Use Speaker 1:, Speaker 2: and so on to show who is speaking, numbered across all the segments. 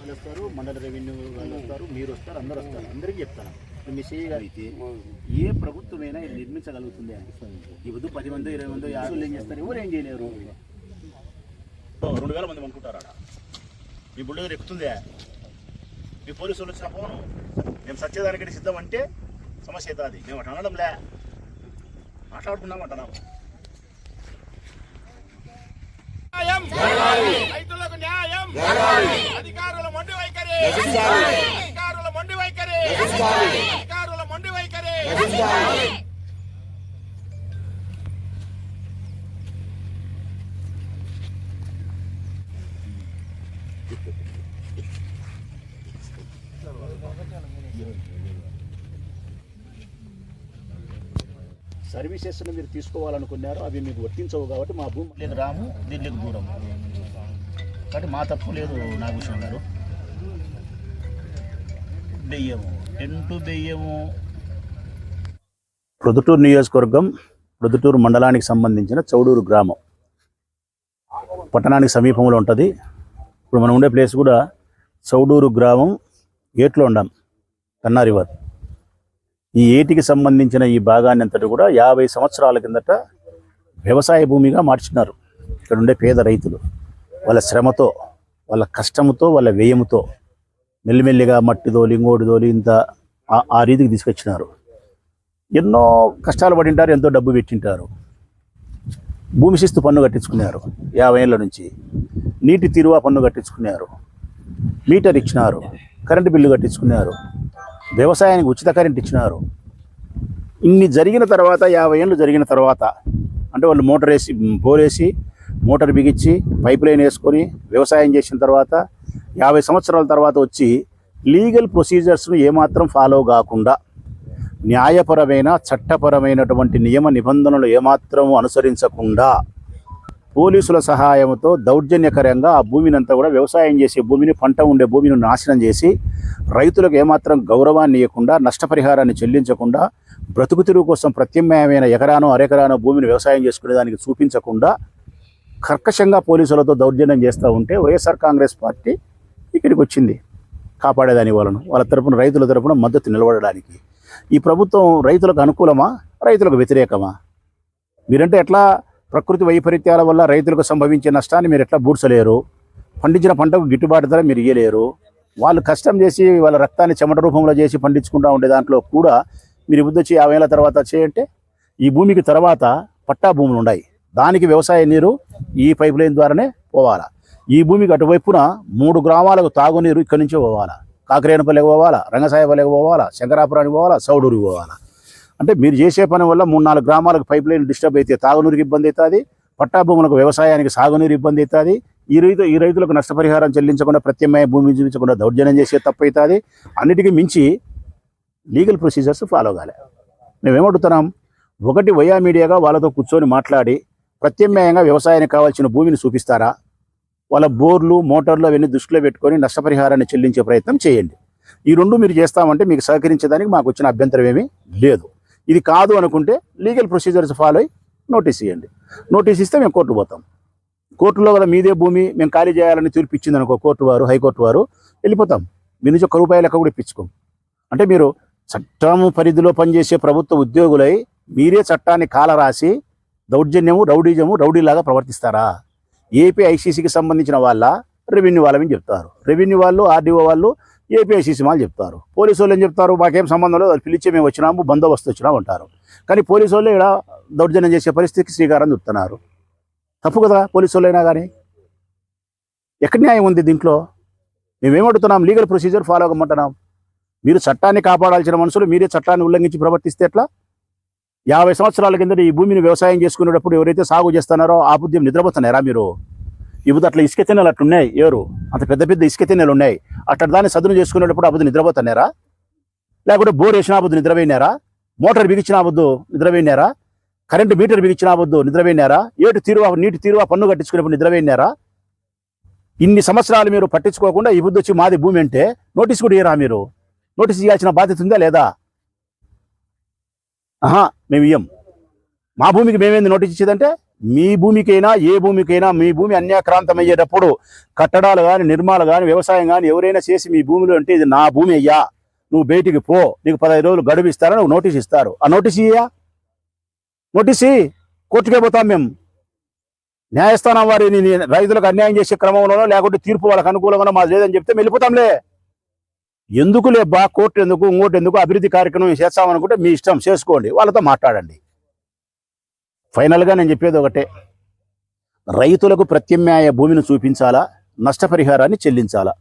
Speaker 1: వాళ్ళు వస్తారు మండల రెవెన్యూ వాళ్ళు వస్తారు మీరు వస్తారు అందరూ వస్తారు అందరికీ చెప్తాను మీ అయితే ఏ ప్రభుత్వమైనా ఇది నిర్మించగలుగుతుంది ఈ వద్దు పది మంది ఇరవై మంది యాభై ఏం చేస్తారు? ఎవరు ఏం చేయలేరు? రెండు వేల మంది అనుకుంటారు మీ బుల్డోజర్ ఎక్కుతుందే? మీ పోలీసు వాళ్ళు వచ్చిన పోను. మేము సత్యదానికి సిద్ధం అంటే సమస్య అవుతుంది మేము అటు అనడంలే. మాట్లాడుకున్నాం అంటున్నాము.
Speaker 2: న్యాయం. న్యాయం అధికారుల మొండి వైఖరి. అధికారుల మొండి వైఖరి. అధికారుల మొండి వైఖరి.
Speaker 1: సర్వీసెస్ మీరు తీసుకోవాలనుకున్నారు అవి మీకు వర్తించవు కాబట్టి మా భూమి లేదు రాము దీనికి దూరం. కాబట్టి మా తప్పు లేదు నాగభూషణ గారు. దెయ్యము. ఎంటు దెయ్యము? ప్రొద్దుటూరు నియోజకవర్గం ప్రొద్దుటూరు మండలానికి సంబంధించిన చౌడూరు గ్రామం. పట్టణానికి సమీపంలో ఉంటుంది. ఇప్పుడు మనం ఉండే ప్లేస్ కూడా చౌడూరు గ్రామం ఏట్లో ఉండాం కన్నా రివర్. ఈ ఏటికి సంబంధించిన ఈ భాగాన్ని అంతటి కూడా యాభై సంవత్సరాల కిందట వ్యవసాయ భూమిగా మార్చినారు. ఇక్కడ ఉండే పేద రైతులు. వాళ్ళ శ్రమతో వాళ్ళ కష్టముతో వాళ్ళ వ్యయముతో మెల్లిమెల్లిగా మట్టి తోలి ఇంత ఆ- ఆ రీతికి తీసుకొచ్చినారు. ఎన్నో కష్టాలు పడింటారు ఎంతో డబ్బు పెట్టింటారు. భూమి శిస్తు పన్ను కట్టించుకున్నారు యాభై ఏళ్ళ నుంచి. నీటి తీరువా పన్ను కట్టించుకున్నారు. మీటర్ ఇచ్చినారు కరెంటు బిల్లు కట్టించుకున్నారు. వ్యవసాయానికి ఉచిత కరెంట్ ఇచ్చినారు. ఇన్ని జరిగిన తర్వాత యాభై ఏళ్ళు జరిగిన తర్వాత అంటే వాళ్ళు మోటార్ వేసి బోరేసి మోటార్ బిగించి పైప్ లైన్ వేసుకొని వ్యవసాయం చేసిన తర్వాత యాభై సంవత్సరాల తర్వాత వచ్చి లీగల్ ప్రొసీజర్స్ను ఏమాత్రం ఫాలో కాకుండా న్యాయపరమైన చట్టపరమైనటువంటి నియమ నిబంధనలు ఏమాత్రం అనుసరించకుండా పోలీసుల సహాయంతో దౌర్జన్యకరంగా ఆ భూమిని అంతా కూడా వ్యవసాయం చేసే భూమిని పంట ఉండే భూమిని నాశనం చేసి రైతులకు ఏమాత్రం గౌరవాన్ని ఇవ్వకుండా నష్టపరిహారాన్ని చెల్లించకుండా బ్రతుకు తిరుగు కోసం ప్రత్యామ్నాయమైన ఎకరానో అరెకరానో భూమిని వ్యవసాయం చేసుకునే దానికి చూపించకుండా కర్కశంగా పోలీసులతో దౌర్జన్యం చేస్తూ ఉంటే వైఎస్ఆర్ కాంగ్రెస్ పార్టీ ఇక్కడికి వచ్చింది కాపాడేదాని వాళ్ళను. వాళ్ళ తరపున రైతుల తరపున మద్దతు నిలబడడానికి. ఈ ప్రభుత్వం రైతులకు అనుకూలమా? రైతులకు వ్యతిరేకమా? మీరంటే ఎట్లా ప్రకృతి వైపరీత్యాల వల్ల రైతులకు సంభవించే నష్టాన్ని మీరు ఎట్లా బూడ్చలేరు? పండించిన పంటకు గిట్టుబాటు ధర మీరు ఇయ్యలేరు. వాళ్ళు కష్టం చేసి వాళ్ళ రక్తాన్ని చెమట రూపంలో చేసి పండించుకుంటూ ఉండే దాంట్లో కూడా మీరు బుద్ధి వచ్చి యాభై ఏళ్ళ తర్వాత చేయంటే ఈ భూమికి తర్వాత పట్టా భూములు ఉన్నాయి. దానికి వ్యవసాయ నీరు ఈ పైప్ లైన్ ద్వారానే పోవాలా. ఈ భూమికి అటువైపున మూడు గ్రామాలకు తాగునీరు ఇక్కడి నుంచే పోవాలా. కాకరేనపల్లికి పోవాలా రంగసాయపల్లికి పోవాలా శంకరాపురానికి పోవాలా సౌడూరికి పోవాలా. అంటే మీరు చేసే పని వల్ల మూడు నాలుగు గ్రామాలకు పైప్ లైన్ డిస్టర్బ్ అయితే తాగునీరుకి ఇబ్బంది అవుతుంది పట్టా భూములకు వ్యవసాయానికి సాగునీరు ఇబ్బంది అవుతుంది ఈ రైతు ఈ రైతులకు నష్టపరిహారం చెల్లించకుండా ప్రత్యామ్నాయ భూమి చూపించకుండా దౌర్జన్యం చేసే తప్పు అవుతుంది. అన్నిటికీ మించి లీగల్ ప్రొసీజర్స్ ఫాలో కాలే. మేమేమడుగుతున్నాం ఒకటి వయా మీడియాగా వాళ్ళతో కూర్చొని మాట్లాడి ప్రత్యామ్నాయంగా వ్యవసాయానికి కావాల్సిన భూమిని చూపిస్తారా? వాళ్ళ బోర్లు మోటార్లు అవన్నీ దృష్టిలో పెట్టుకొని నష్టపరిహారాన్ని చెల్లించే ప్రయత్నం చేయండి. ఈ రెండు మీరు చేస్తామంటే మీకు సహకరించడానికి మాకు వచ్చిన అభ్యంతరం ఏమీ లేదు. ఇది కాదు అనుకుంటే లీగల్ ప్రొసీజర్స్ ఫాలో అయ్యి నోటీస్ ఇవ్వండి నోటీస్ ఇస్తే మేము కోర్టు పోతాం. కోర్టులో కదా మీదే భూమి మేము ఖాళీ చేయాలని తీర్పు ఇచ్చింది అనుకో కోర్టు వారు హైకోర్టు వారు వెళ్ళిపోతాం. మీ నుంచి ఒక్క రూపాయి లెక్క కూడా ఇప్పించుకోం. అంటే మీరు చట్టం పరిధిలో పనిచేసే ప్రభుత్వ ఉద్యోగులై మీరే చట్టాన్ని కాలరాసి దౌర్జన్యము రౌడీజము రౌడీలాగా ప్రవర్తిస్తారా? ఏపీ ఐసీసీకి సంబంధించిన వాళ్ళ రెవెన్యూ వాళ్ళని చెప్తారు. రెవెన్యూ వాళ్ళు ఆర్డీఓ వాళ్ళు ఏపీ ఐసీసీ వాళ్ళు చెప్తారు. పోలీసు వాళ్ళు ఏం చెప్తారు? మాకేం సంబంధం లేదు పిలిచి మేము వచ్చినాము బందోబస్తు వచ్చినాము అంటారు. కానీ పోలీసు వాళ్ళు ఇక్కడ దౌర్జన్యం చేసే పరిస్థితికి శ్రీకారం చెప్తున్నారు. తప్పు కదా పోలీసు వాళ్ళైనా కానీ. ఎక్కడ న్యాయం ఉంది దీంట్లో? మేమేమడుతున్నాం లీగల్ ప్రొసీజర్ ఫాలో అవ్వమంటున్నాం. మీరు చట్టాన్ని కాపాడాల్సిన మనుషులు మీరే చట్టాన్ని ఉల్లంఘించి ప్రవర్తిస్తే ఎట్లా? యాభై సంవత్సరాల కింద ఈ భూమిని వ్యవసాయం చేసుకునేటప్పుడు ఎవరైతే సాగు చేస్తున్నారో ఆ బుద్ధి నిద్రపోతున్నారా మీరు? ఇప్పుడు అట్లా ఇసుక తిన్నెలు అట్లున్నాయి ఎవరు? అంత పెద్ద పెద్ద ఇసుక తిన్నెలు ఉన్నాయి. అట్లా దాన్ని సదును చేసుకునేటప్పుడు ఆ బుద్ధి నిద్రపోతున్నారా లేకుంటే బోర్ వేసిన బుద్ధి నిద్రపోయినారా మోటార్ బిగించిన బుద్ధు నిద్రపోయినారా కరెంటు మీటర్ బిగించిన బుద్ధు నిద్రపోయినారా ఏటు తీరువా నీటి తీరువా పన్ను కట్టించుకునేప్పుడు నిద్రపోయినారా ఇన్ని సంవత్సరాలు మీరు పట్టించుకోకుండా ఈ బుద్ధి వచ్చి మాది భూమి అంటే నోటీస్ కూడా ఇయ్యరా మీరు? నోటీస్ ఇవ్వాల్సిన బాధ్యత ఉందా లేదా? ఆహా మేము ఇయ్యం. మా భూమికి మేమేంది నోటీస్ ఇచ్చేదంటే మీ భూమికైనా ఏ భూమికైనా మీ భూమి అన్యాక్రాంతమయ్యేటప్పుడు కట్టడాలు కానీ నిర్మాణాలు కానీ వ్యవసాయం కానీ ఎవరైనా చేసి మీ భూమిలో అంటే ఇది నా భూమి అయ్యా. నువ్వు బయటికి పో నీకు పదహైదు రోజులు గడువు ఇస్తారా నువ్వు నోటీస్ ఇస్తారు. ఆ నోటీస్ ఇయ్యా? నోటీస్ కోర్టుకే పోతాం మేము. న్యాయస్థానం వారిని రైతులకు అన్యాయం చేసే క్రమంలోనో లేకుంటే తీర్పు వాళ్ళకి అనుకూలంగానో మాది లేదని చెప్తే వెళ్ళిపోతాంలే. ఎందుకులే బా కోర్టు ఎందుకు ఇంకోటి ఎందుకు అభివృద్ధి కార్యక్రమం చేస్తామనుకుంటే మీ ఇష్టం చేసుకోండి వాళ్ళతో మాట్లాడండి. ఫైనల్గా నేను చెప్పేది ఒకటే రైతులకు ప్రత్యామ్నాయ భూమిని చూపించాలా నష్టపరిహారాన్ని చెల్లించాలా?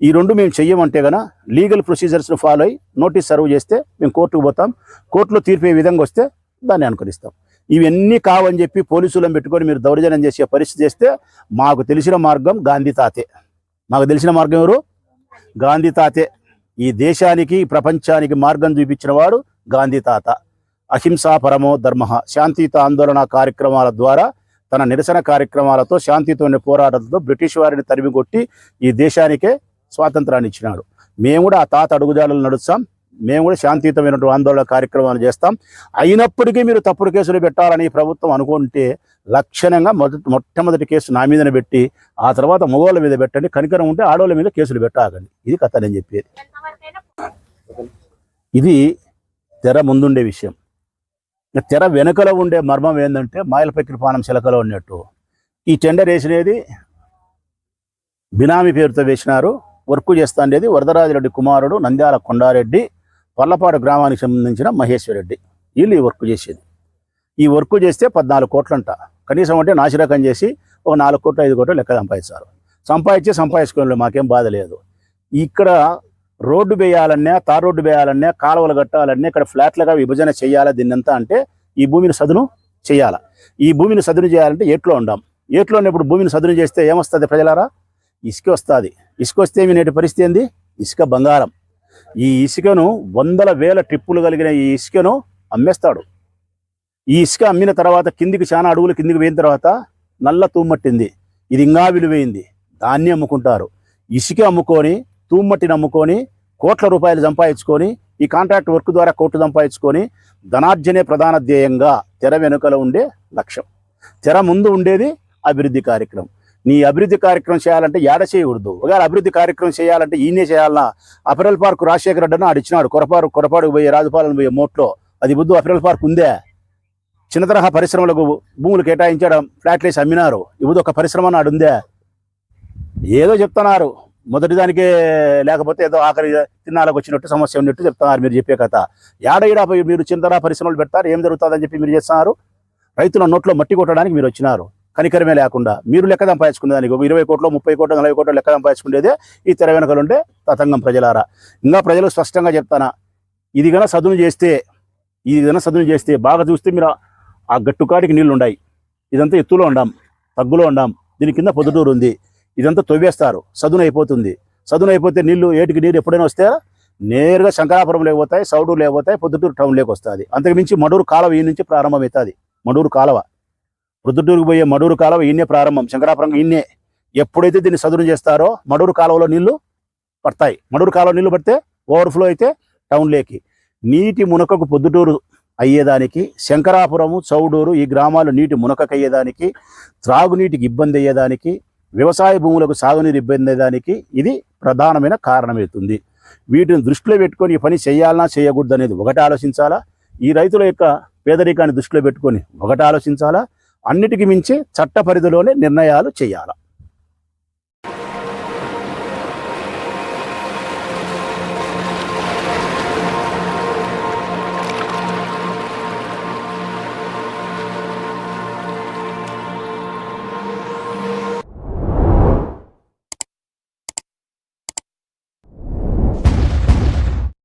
Speaker 1: ఈ రెండు మేము చెయ్యమంటే గన లీగల్ ప్రొసీజర్స్ను ఫాలో అయ్యి నోటీస్ సర్వ్ చేస్తే మేము కోర్టుకు పోతాం కోర్టులో తీర్పే విధంగా వస్తే దాన్ని అనుకరిస్తాం. ఇవన్నీ కావని చెప్పి పోలీసులను పెట్టుకొని మీరు దౌర్జన్యం చేసే పరిస్థితి చేస్తే మాకు తెలిసిన మార్గం గాంధీ తాతే. మాకు తెలిసిన మార్గం ఎవరు? గాంధీ తాతే. ఈ దేశానికి ప్రపంచానికి మార్గం చూపించిన వాడు గాంధీ తాత. అహింసా పరమో ధర్మ. శాంతియుత ఆందోళన కార్యక్రమాల ద్వారా తన నిరసన కార్యక్రమాలతో శాంతితోని పోరాటంతో బ్రిటిష్ వారిని తరిమికొట్టి ఈ దేశానికే స్వాతంత్రాన్ని ఇచ్చినాడు మేము కూడా ఆ తాత అడుగుజాడలు నడుస్తాం. మేము కూడా శాంతియుతమైనటువంటి ఆందోళన కార్యక్రమాలు చేస్తాం. అయినప్పటికీ మీరు తప్పుడు కేసులు పెట్టాలని ప్రభుత్వం అనుకుంటే లక్షణంగా మొదటి మొట్టమొదటి కేసు నా మీదనే పెట్టి ఆ తర్వాత మగవాళ్ళ మీద పెట్టండి. కనికరం ఉంటే ఆడవాళ్ళ మీద కేసులు పెట్టాకండి. ఇది కథ నేను చెప్పేది. ఇది తెర ముందుండే విషయం. తెర వెనుకలో ఉండే మర్మం ఏంటంటే మాయల పానం చిలకలో ఉన్నట్టు. ఈ టెండర్ వేసినది బినామీ పేరుతో వేసినారు. వర్క్ చేస్తాండేది వరదరాజిరెడ్డి కుమారుడు నంద్యాల కొండారెడ్డి. పల్లపాడు గ్రామానికి సంబంధించిన మహేశ్వరరెడ్డి. వీళ్ళు ఈ వర్క్ చేసేది. ఈ వర్క్ చేస్తే పద్నాలుగు కోట్లంట. కనీసం అంటే నాసిరకం చేసి ఒక నాలుగు కోట్లు ఐదు కోట్లు లెక్క సంపాదిస్తారు. సంపాదించి సంపాదించుకోవాలి మాకేం బాధ లేదు. ఇక్కడ రోడ్డు వేయాలన్నా తార్ రోడ్డు వేయాలన్నా కాలువలు కట్టాలన్నా ఇక్కడ ఫ్లాట్లుగా విభజన చేయాలా దీన్నంతా అంటే ఈ భూమిని సదును చేయాలా. ఈ భూమిని సదును చేయాలంటే ఏట్లో ఉండాం. ఏట్లో ఉన్నప్పుడు భూమిని సదును చేస్తే ఏమొస్తుంది ప్రజలారా? ఇసుక వస్తుంది. ఇసుక వస్తే నేటి పరిస్థితి ఏంది? ఇసుక బంగారం. ఈ ఇసుకను వందల వేల ట్రిప్పులు కలిగిన ఈ ఇసుకను అమ్మేస్తాడు. ఈ ఇసుక అమ్మిన తర్వాత కిందికి చాలా అడుగులు కిందికి పోయిన తర్వాత నల్ల తూమ్మట్టింది. ఇది ఇంకా విలువైంది. దాన్ని అమ్ముకుంటారు. ఇసుక అమ్ముకొని తూమ్మట్టిని అమ్ముకొని కోట్ల రూపాయలు సంపాదించుకొని ఈ కాంట్రాక్ట్ వర్క్ ద్వారా కోట్లు సంపాదించుకొని ధనార్జనే ప్రధాన ధ్యేయంగా తెర వెనుకల ఉండే లక్ష్యం. తెర ముందు ఉండేది అభివృద్ధి కార్యక్రమం. నీ అభివృద్ధి కార్యక్రమం చేయాలంటే ఏడ చేయకూడదు. ఒకవేళ అభివృద్ధి కార్యక్రమం చేయాలంటే ఈయనే చేయాలన్నా అఫరల్ పార్క్ రాజశేఖర రెడ్డి అని ఆడిచ్చినాడు కొరపారు కొరపాడుకు పోయే రాజపాలన పోయే మోట్లో. అది బుద్ధు అఫరల్ పార్క్ ఉందే. చిన్న తరహా పరిశ్రమలకు భూములు కేటాయించడం ఫ్లాట్లు వేసి అమ్మినారు. ఇప్పుడు ఒక పరిశ్రమ నాడు ఉందే. ఏదో చెప్తున్నారు. మొదటిదానికే లేకపోతే ఏదో ఆఖరి తిన్నాలకు వచ్చినట్టు సమస్య ఉన్నట్టు చెప్తున్నారు మీరు చెప్పే కథ. ఏడ మీరు చిన్న తరహా పరిశ్రమలు పెడతారు ఏం జరుగుతుందని చెప్పి మీరు చేస్తున్నారు? రైతుల నోట్లో మట్టి కొట్టడానికి మీరు వచ్చినారు. కనికరమే లేకుండా మీరు లెక్క సంపాదించుకునే దానికి ఒక ఇరవై కోట్లు ముప్పై కోట్లు నలభై కోట్లు లెక్క సంపాదించుకునేదే ఈ తెర వెనకలుండే తతంగం ప్రజలారా. ఇంకా ప్రజలు స్పష్టంగా చెప్తానా ఇది గన సదును చేస్తే ఇది గన సదును చేస్తే బాగా చూస్తే మీరు ఆ గట్టుకాడికి నీళ్ళు ఉన్నాయి ఇదంతా ఎత్తులో ఉండాం తగ్గులో ఉండాం దీని కింద పొద్దుటూరు ఉంది. ఇదంతా తొవ్వేస్తారు సదును అయిపోతుంది. సదును అయిపోతే నీళ్ళు ఏటికి నీరు ఎప్పుడైనా వస్తే నేరుగా శంకరాపురం లేకపోతాయి సౌడూరు లేకపోతాయి పొద్దుటూరు టౌన్ లేక వస్తుంది అంతకుమించి మడూరు కాలువ ఈ నుంచి ప్రారంభమవుతుంది. మడూరు కాలువ. ప్రొద్దుటూరుకు పోయే మడూరు కాలువ ఈయనే ప్రారంభం. శంకరాపురం ఈయనే ఎప్పుడైతే దీన్ని సదును చేస్తారో మడూరు కాలువలో నీళ్ళు పడతాయి. మడూరు కాలువ నీళ్ళు పడితే ఓవర్ఫ్లో అయితే టౌన్లోకి నీటి మునకకు పొద్దుటూరు అయ్యేదానికి శంకరాపురము చౌడూరు ఈ గ్రామాలు నీటి మునకకు అయ్యేదానికి త్రాగునీటికి ఇబ్బంది అయ్యేదానికి వ్యవసాయ భూములకు సాగునీరు ఇబ్బంది అయ్యేదానికి ఇది ప్రధానమైన కారణమవుతుంది. వీటిని దృష్టిలో పెట్టుకొని ఈ పని చేయాలన్నా చేయకూడదు అనేది ఒకటి ఆలోచించాలా? ఈ రైతుల యొక్క పేదరికాన్ని దృష్టిలో పెట్టుకొని ఒకటి ఆలోచించాలా? అన్నిటికీ మించి చట్ట పరిధిలోనే నిర్ణయాలు చేయాలి.